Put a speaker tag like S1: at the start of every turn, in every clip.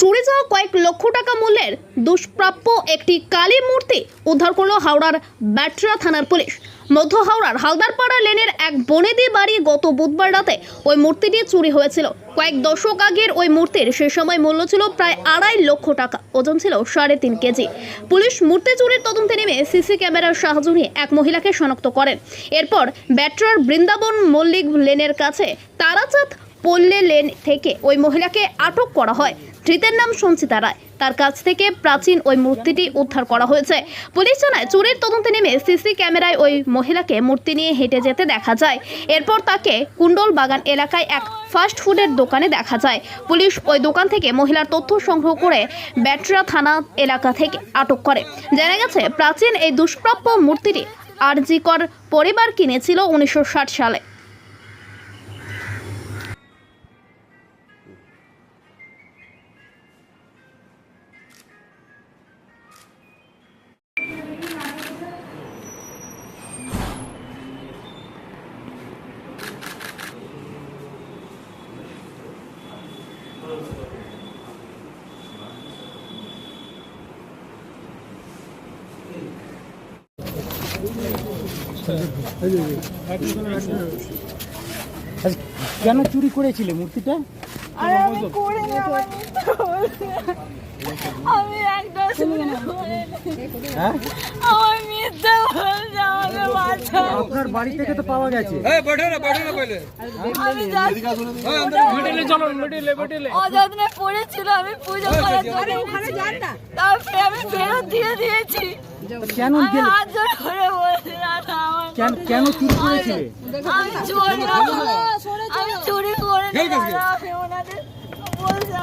S1: চুরি যাওয়া কয়েক লক্ষ টাকা মূল্যের দুষ্প্রাপ্য একটি কালী মূর্তি উদ্ধার করল হাওড়ার ব্যাটরা থানার পুলিশ। মধ্য হাওড়ার হালদারপাড়া লেনের এক বনেদি বাড়ি গত বুধবার রাতে ওই মূর্তিটি চুরি হয়েছিল। কয়েক দশক আগের ওই মূর্তির সে সময় মূল্য ছিল প্রায় আড়াই লক্ষ টাকা, ওজন ছিল সাড়ে তিন কেজি। পুলিশ মূর্তি চুরির তদন্তে নেমে সিসি ক্যামেরার সাহায্য নিয়ে এক মহিলাকে শনাক্ত করেন। এরপর ব্যাটরার বৃন্দাবন মল্লিক লেনের কাছে তারাচাঁদ পল্লে লেন থেকে ওই মহিলাকে আটক করা হয়। ধৃতের নাম সঞ্চিতা রায়। তার কাছ থেকে প্রাচীন ওই মূর্তিটি উদ্ধার করা হয়েছে। পুলিশ জানায়, চুরির তদন্তে নেমে সিসি ক্যামেরায় ওই মহিলাকে মূর্তি নিয়ে হেঁটে যেতে দেখা যায়। এরপর তাকে কুণ্ডল বাগান এলাকায় এক ফাস্ট ফুডের দোকানে দেখা যায়। পুলিশ ওই দোকান থেকে মহিলার তথ্য সংগ্রহ করে ব্যাটরা থানা এলাকা থেকে আটক করে। জানা গেছে, প্রাচীন এই দুষ্প্রাপ্য মূর্তিটি আরজিকর পরিবার কিনেছিল উনিশশো ষাট
S2: সালে। কেন চুরি করেছিলে মূর্তিটা?
S3: আরে আমি আমার
S2: আপনার বাড়ি থেকে তো পাওয়া গেছে।
S3: আমি যাচ্ছি। অযত্নে পড়েছিল আমি পুজো করার জন্য তারপরে আমি ফেরত দিয়ে দিয়েছি।
S2: কেন
S3: আমি
S2: গেলে?
S3: হাত জোর করে বলছি দাদা আমার
S2: কেন কেন চুরি করেছিলে?
S3: আমি চুরি আমি চুরি করিনি দাদা আমি ওনাদের বলছে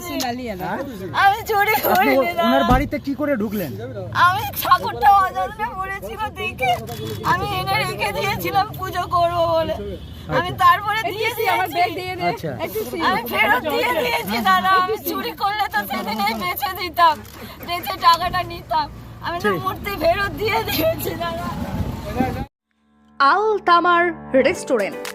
S2: হ্যাঁ?
S3: আমি চুরি করিনি
S2: ওনার বাড়িতে কি করে ঢুকলেন?
S3: আমি ঠাকুরটা অযত্নে পড়েছিল দেখে আমি এনে রেখে দিয়েছিলাম পুজো করব বলে। আমি তারপরে দিয়ে দিয়েছি।
S2: আচ্ছা।
S3: আমি ফেরত দিয়ে দিয়েছি দাদা। আমি চুরি করলে তো সেদিনই বেচে দিতাম। বেচে টাকাটা নিতাম। আমি তো মূর্তি ফেরত দিয়ে দিয়েছি দাদা।
S4: আল তামার রেস্টুরেন্ট।